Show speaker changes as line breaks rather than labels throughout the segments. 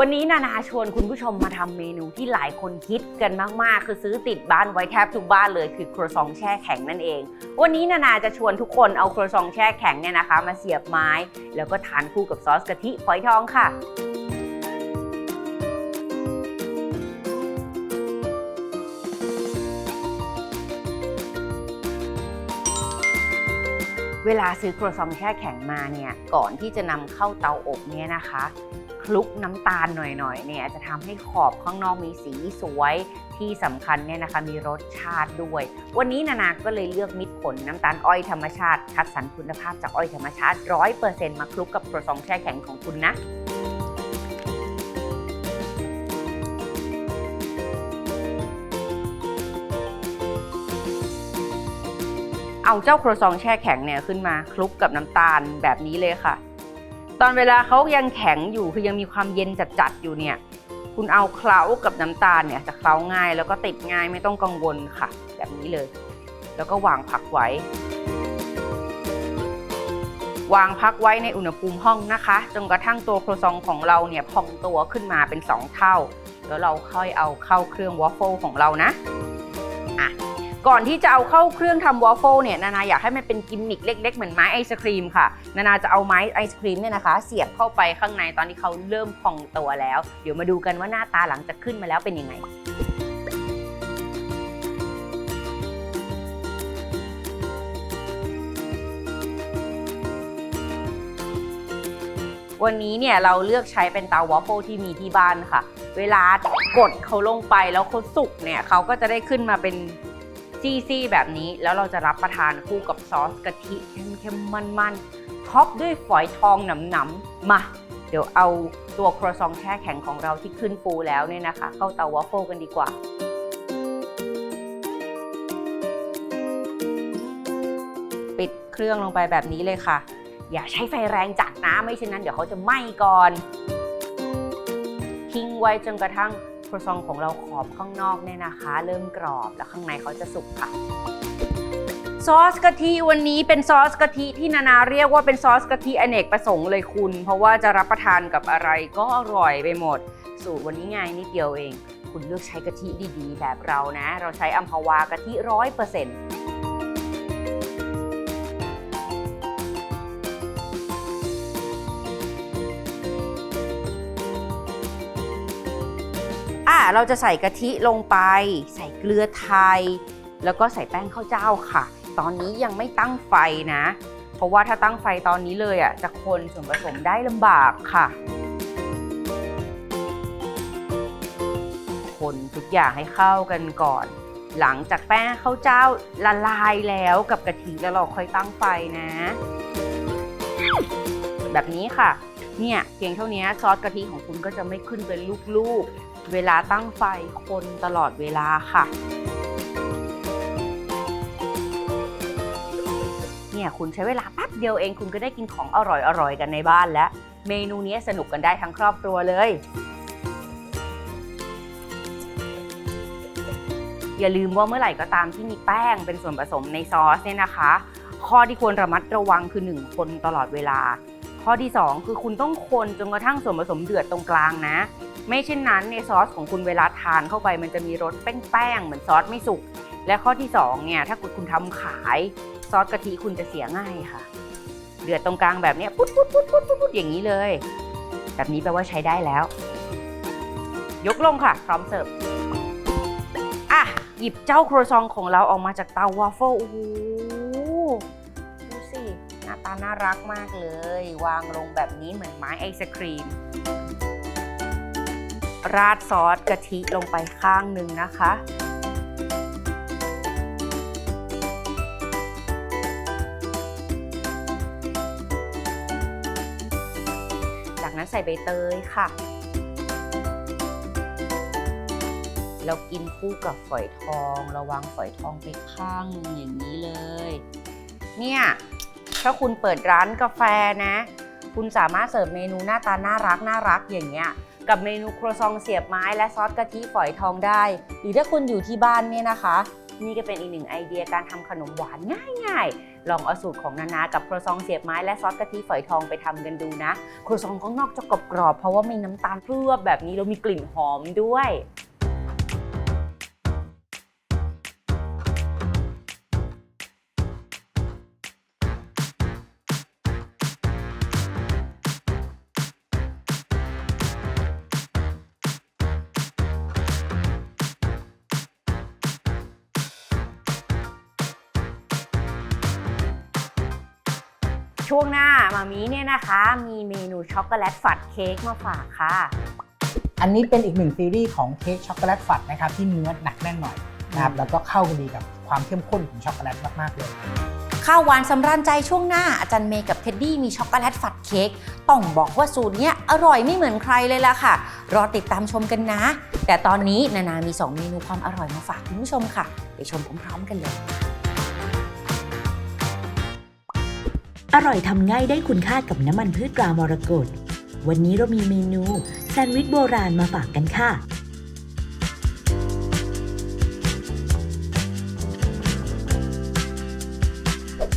วันนี้นานาชวนคุณผู้ชมมาทำเมนูที่หลายคนคิดกันมากๆ คือซื้อติดบ้านไว้แทบทุกบ้านเลยคือครัวซองแช่แข็งนั่นเอง วันนี้นานาจะชวนทุกคนเอาครัวซองแช่แข็งเนี่ยนะคะ มาเสียบไม้ แล้วก็ทานคู่กับซอสกะทิฝอยทองค่ะเวลาซื้อครัวซองแช่แข็งมาเนี่ยก่อนที่จะนำเข้าเตาอบเนี่ยนะคะ คลุกน้ำตาลหน่อยๆเนี่ยจะทำให้ขอบข้างนอกมีสีสวยที่สำคัญเนี่ยนะคะมีรสชาติด้วย วันนี้นานาก็เลยเลือกมิตรผลน้ำตาลอ้อยธรรมชาติ คัดสรรคุณภาพจากอ้อยธรรมชาติ 100%มาคลุกกับครัวซองแช่แข็งของคุณนะเอาเจ้าครัวซองแช่แข็งเนี่ยขึ้นมาคลุกกับน้ำตาลแบบนี้เลยค่ะ ตอนเวลาเขายังแข็งอยู่คือยังมีความเย็นจัดๆอยู่เนี่ยคุณเอาเคล้ากับน้ำตาลเนี่ยจะเคล้าง่าย แล้วก็ติดง่ายไม่ต้องกังวลค่ะ แบบนี้เลย แล้วก็วางพักไว้ วางพักไว้ในอุณหภูมิห้องนะคะจนกระทั่งตัวครัวซองของเราเนี่ยพองตัวขึ้นมาเป็น 2 เท่า แล้วเราค่อยเอาเข้าเครื่องวอฟเฟิลของเรานะอะ ก่อนที่จะเอาเข้าเครื่องทำวอฟเฟิลเนี่ยนานาอยากให้มันเป็นกิมมิคเล็ก ๆ เหมือนไม้ไอศครีมค่ะ นานาจะเอาไม้ไอศครีมเนี่ยนะคะ เสียบเข้าไปข้างในตอนที่เขาเริ่มพองตัวแล้ว เดี๋ยวมาดูกันว่าหน้าตาหลังจากขึ้นมาแล้วเป็นยังไงวันนี้เนี่ยเราเลือกใช้เป็นเตาวอฟเฟิลที่มีที่บ้านค่ะ เวลากดเขาลงไปแล้วเขาสุกเนี่ยเขาก็จะได้ขึ้นมาเป็น ซี่ๆแบบนี้แล้วเราจะรับประทานคู่กับซอสกะทิเข้มๆมันๆท็อปด้วยฝอยทองหนำๆมาเดี๋ยวเอาตัวครัวซองแช่แข็งของเราที่ขึ้นฟูแล้วเนี่ยนะคะ เข้าเตาวอฟเฟิลกันดีกว่าปิดเครื่องลงไปแบบนี้เลยค่ะ อย่าใช้ไฟแรงจัดนะไม่เช่นนั้นเดี๋ยวเขาจะไหม้ก่อน ทิ้งไว้จนกระทั่ง รัวซองของเราขอบข้างนอกเนี่ยนะคะ เริ่มกรอบแล้วข้างในเขาจะสุกค่ะ ซอสกะทิวันนี้เป็นซอสกะทิที่นานาเรียกว่าเป็นซอสกะทิอเนกประสงค์เลยคุณ เพราะว่าจะรับประทานกับอะไรก็อร่อยไปหมด สูตรวันนี้ง่ายนิดเดียวเอง คุณเลือกใช้กะทิดีๆ แบบเรานะ เราใช้อัมพวากะทิร้อยเปอร์เซ็นต์ อะเราจะใส่กะทิลงไป ใส่เกลือไทย แล้วก็ใส่แป้งข้าวเจ้าค่ะ ตอนนี้ยังไม่ตั้งไฟนะ เพราะว่าถ้าตั้งไฟตอนนี้เลยอะจะคนส่วนผสมได้ลำบากค่ะ คนทุกอย่างให้เข้ากันก่อน หลังจากแป้งข้าวเจ้าละลายแล้วกับกะทิแล้วเราค่อยตั้งไฟนะ แบบนี้ค่ะเนี่ยเพียงเท่านี้ซอสกะทิของคุณก็จะไม่ขึ้นเป็นลูกๆ เวลาตั้งไฟคนตลอดเวลาค่ะเนี่ยคุณใช้เวลาแป๊บเดียวเองคุณก็ได้กินของอร่อยๆกันในบ้านแล้ว เมนูนี้สนุกกันได้ทั้งครอบครัวเลย อย่าลืมว่าเมื่อไหร่ก็ตามที่มีแป้งเป็นส่วนผสมในซอสเนี่ยนะคะ ข้อที่ควรระมัดระวังคือ 1 คนตลอดเวลา ข้อที่ 2 คือคุณต้องคนจนกระทั่งส่วนผสมเดือดตรงกลางนะ ไม่เช่นนั้นในซอสของคุณเวลาทานเข้าไปมันจะมีรสแป้งๆเหมือนซอสไม่สุก และข้อที่2เนี่ยถ้าคุณคุณทำขายซอสกะทิคุณจะเสียง่ายค่ะ เดือดตรงกลางแบบนี้ปุ๊ดปุ๊ดปุ๊ดปุ๊ดปุ๊ดอย่างนี้เลย แบบนี้แปลว่าใช้ได้แล้ว ยกลงค่ะ พร้อมเสิร์ฟอะหยิบเจ้าครัวซองของเราออกมาจากเตาวาฟเฟิลโอ้โห น่ารักมากเลย วางลงแบบนี้เหมือนไม้ไอศครีม ราดซอสกะทิลงไปข้างหนึ่งนะคะ จากนั้นใส่ใบเตยค่ะเรากินคู่กับฝอยทองเระวางฝอยทองไปข้างอย่างนี้เลย เนี่ย ถ้าคุณเปิดร้านกาแฟนะ คุณสามารถเสิร์ฟเมนูหน้าตาน่ารักน่ารักอย่างเงี้ยกับเมนูครัวซองเสียบไม้และซอสกะทิฝอยทองได้ หรือถ้าคุณอยู่ที่บ้านเนี่ยนะคะ นี่ก็เป็นอีกหนึ่งไอเดียการทำขนมหวานง่ายๆ ลองเอาสูตรของนานากับครัวซองเสียบไม้และซอสกะทิฝอยทองไปทำกันดูนะ ครัวซองข้างนอกจะกรอบๆเพราะว่ามีน้ำตาลเคลือบแบบนี้แล้วมีกลิ่นหอมด้วย ช่วงหน้ามามีเนี่ยนะคะ มีเมนูช็อกโกแลตฝัดเค้กมาฝากค่ะ
อันนี้เป็นอีกหนึ่งซีรีส์ของเค้กช็อกโกแลตฝัดนะครับที่เนื้อหนักแน่นหน่อยนะครับแล้วก็เข้ากันดีกับความเข้มข้นของช็อกโกแลตมากๆเลย
ข้าวหวานสำราญใจช่วงหน้าอาจารย์เมย์กับเท็ดดี้มีช็อกโกแลตฝัดเค้กต้องบอกว่าสูตรเนี้ยอร่อยไม่เหมือนใครเลยล่ะค่ะ รอติดตามชมกันนะ แต่ตอนนี้นานามี 2 เมนูความอร่อยมาฝากคุณผู้ชมค่ะ ไปชมพร้อมๆกันเลย
อร่อยทำง่ายได้คุณค่ากับน้ำมันพืชตรามรกตวันนี้เรามีเมนูแซนด์วิชโบราณมาฝากกันค่ะ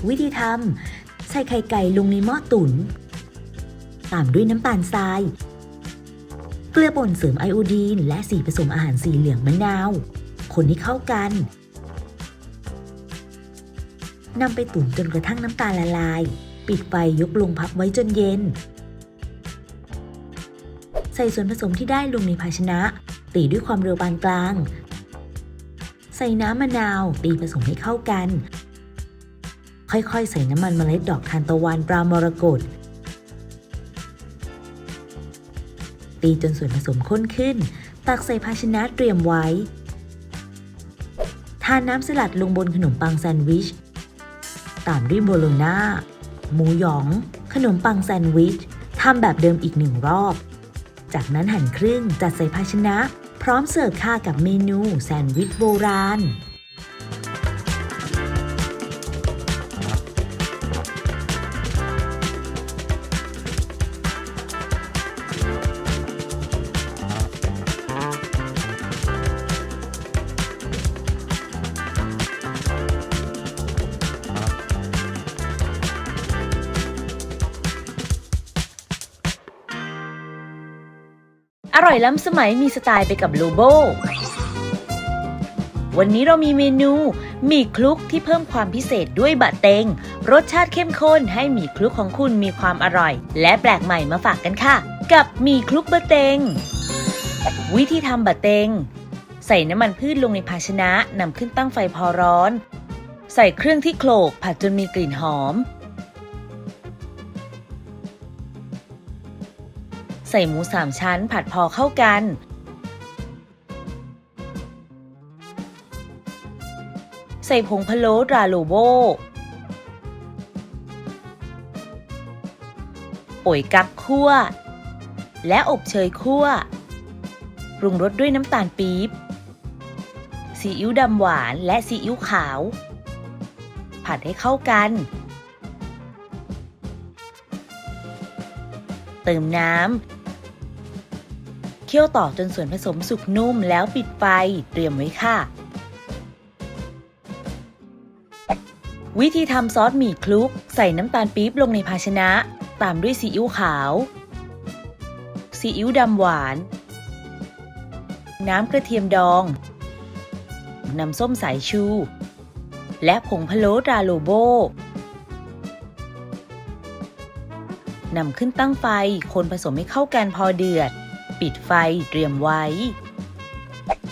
วิธีทำใส่ไข่ไก่ลงในหม้อตุ๋นตามด้วยน้ำตาลทราย เกลือป่นเสริมไอโอดีน และสีผสมอาหารสีเหลืองมะนาว คนให้เข้ากันนำไปตุ๋นจนกระทั่งน้ำตาลละลาย ปิดไฟยกลงพักไว้จนเย็น ใส่ส่วนผสมที่ได้ลงในภาชนะ ตีด้วยความเร็วปานกลาง ใส่น้ำมะนาว ตีผสมให้เข้ากัน ค่อยๆ ใส่น้ำมันเมล็ดดอกทานตะวันปรามรกตตีจนส่วนผสมข้นขึ้น ตักใส่ภาชนะเตรียมไว้ ทานน้ำสลัดลงบนขนมปังแซนด์วิช ตามด้วยโบโลน่า หมูหยอง ขนมปังแซนด์วิชทำแบบเดิมอีกหนึ่งรอบ จากนั้นหั่นครึ่งจัดใส่ภาชนะ พร้อมเสิร์ฟค่ากับเมนูแซนด์วิชโบราณ อร่อยล้ำสมัยมีสไตล์ไปกับโลโบ วันนี้เรามีเมนูหมี่คลุกที่เพิ่มความพิเศษด้วยบะเตง รสชาติเข้มข้นให้หมี่คลุกของคุณมีความอร่อย และแปลกใหม่มาฝากกันค่ะ กับหมี่คลุกบะเตง วิธีทำบะเตง ใส่น้ำมันพืชลงในภาชนะนำขึ้นตั้งไฟพอร้อน ใส่เครื่องที่โขลกผัดจนมีกลิ่นหอม ส่หมูสามชั้นผัดพอเข้ากัน ใส่ผงพะโล้ราโลโบโอยกักคั่ว และอบเชยคั่ว ปรุงรสด้วยน้ำตาลปี๊บซีอิ๊วดำหวานและซีอิ๊วขาว ผัดให้เข้ากัน เติมน้ำ เคี่ยวต่อจนส่วนผสมสุกนุ่มแล้วปิดไฟเตรียมไว้ค่ะ วิธีทำซอสหมี่คลุก ใส่น้ำตาลปี๊บลงในภาชนะ ตามด้วยซีอิ๊วขาวซีอิ๊วดำหวาน น้ำกระเทียมดอง น้ำส้มสายชู และผงพะโล้ราโลโบนำขึ้นตั้งไฟ คนผสมให้เข้ากันพอเดือด ปิดไฟเตรียมไว้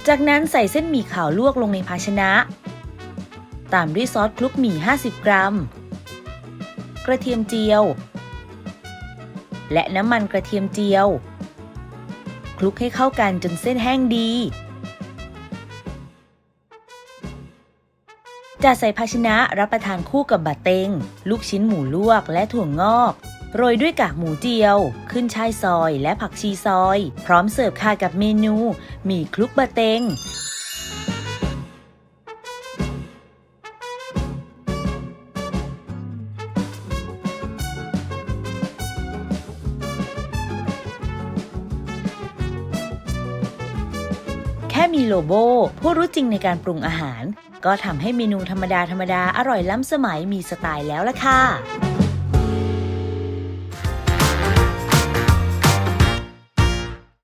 จากนั้นใส่เส้นหมี่ขาวลวกลงในภาชนะ ตามด้วยซอสคลุกหมี่ 50 กรัม กระเทียมเจียว และน้ำมันกระเทียมเจียว คลุกให้เข้ากันจนเส้นแห้งดีจัดใส่ภาชนะรับประทานคู่กับบะเต็งลูกชิ้นหมูลวกและถั่วงอก โรยด้วยกากหมูเจียว ขึ้นช่ายซอยและผักชีซอย พร้อมเสิร์ฟค่ะกับเมนูหมี่คลุกบะเต็งแค่มีโลโบผู้รู้จริงในการปรุงอาหาร ก็ทำให้เมนูธรรมดาธรรมดาอร่อยล้ำสมัยมีสไตล์แล้วล่ะค่ะ